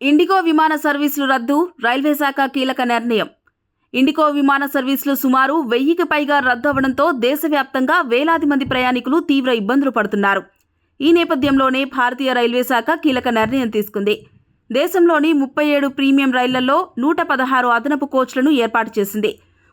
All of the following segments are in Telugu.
ఇండిగో విమాన సర్వీసులు రద్దు రైల్వే శాఖ కీలక నిర్ణయం. ఇండిగో విమాన సర్వీసులు సుమారు వెయ్యికి పైగా రద్దు అవడంతో దేశవ్యాప్తంగా వేలాది మంది ప్రయాణికులు తీవ్ర ఇబ్బందులు పడుతున్నారు. ఈ నేపథ్యంలోనే భారతీయ రైల్వే శాఖ కీలక నిర్ణయం తీసుకుంది. దేశంలోని ముప్పై ఏడు ప్రీమియం రైళ్ళలో నూట పదహారు అదనపు కోచ్లను ఏర్పాటు చేసింది.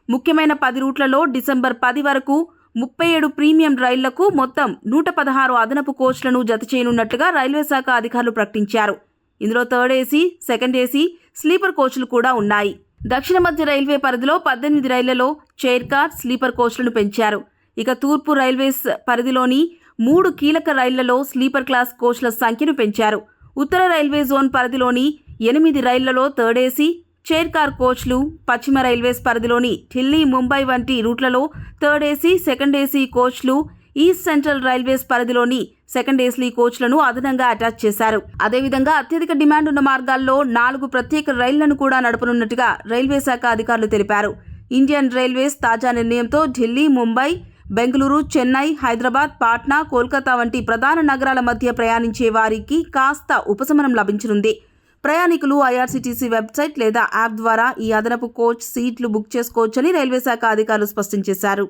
ముఖ్యమైన పది రూట్లలో డిసెంబర్ పది వరకు ముప్పై ఏడు ప్రీమియం రైళ్ళకు మొత్తం నూట పదహారు అదనపు కోచ్లను జత చేయనున్నట్లుగా రైల్వే శాఖ అధికారులు ప్రకటించారు. ఇందులో third AC second AC sleeper కోచ్లు కూడా ఉన్నాయి. దక్షిణ మధ్య రైల్వే పరిధిలో పద్దెనిమిది రైళ్ళలో చైర్ కార్ స్లీపర్ కోచ్లను పెంచారు. ఇక తూర్పు రైల్వేస్ పరిధిలోని మూడు కీలక రైళ్ళలో స్లీపర్ క్లాస్ కోచ్ల సంఖ్యను పెంచారు. ఉత్తర రైల్వే జోన్ పరిధిలోని ఎనిమిది రైళ్ళలో థర్డ్ ఏసీ చైర్ కార్ కోచ్లు పశ్చిమ రైల్వేస్ పరిధిలోని ఢిల్లీ ముంబై వంటి రూట్లలో థర్డ్ ఏసీ సెకండ్ ఏసీ కోచ్లు ఈస్ట్ సెంట్రల్ రైల్వేస్ పరిధిలోని సెకండ్ ఏస్లీ కోచ్లను అదనంగా అటాచ్ చేశారు. అదేవిధంగా అత్యధిక డిమాండ్ ఉన్న మార్గాల్లో నాలుగు ప్రత్యేక రైళ్ళను కూడా నడపనున్నట్టుగా రైల్వే శాఖ అధికారులు తెలిపారు. ఇండియన్ రైల్వేస్ తాజా నిర్ణయంతో ఢిల్లీ ముంబై బెంగళూరు చెన్నై హైదరాబాద్ పాట్నా కోల్కతా వంటి ప్రధాన నగరాల మధ్య ప్రయాణించే వారికి కాస్త ఉపశమనం లభించనుంది. ప్రయాణికులు ఐఆర్సీటీసీ వెబ్సైట్ లేదా యాప్ ద్వారా ఈ అదనపు కోచ్ సీట్లు బుక్ చేసుకోవచ్చని రైల్వే శాఖ అధికారులు స్పష్టం చేశారు.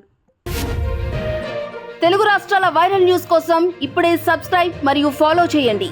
తెలుగు రాష్ట్రాల వైరల్ న్యూస్ కోసం ఇప్పుడే సబ్స్క్రైబ్ మరియు ఫాలో చేయండి.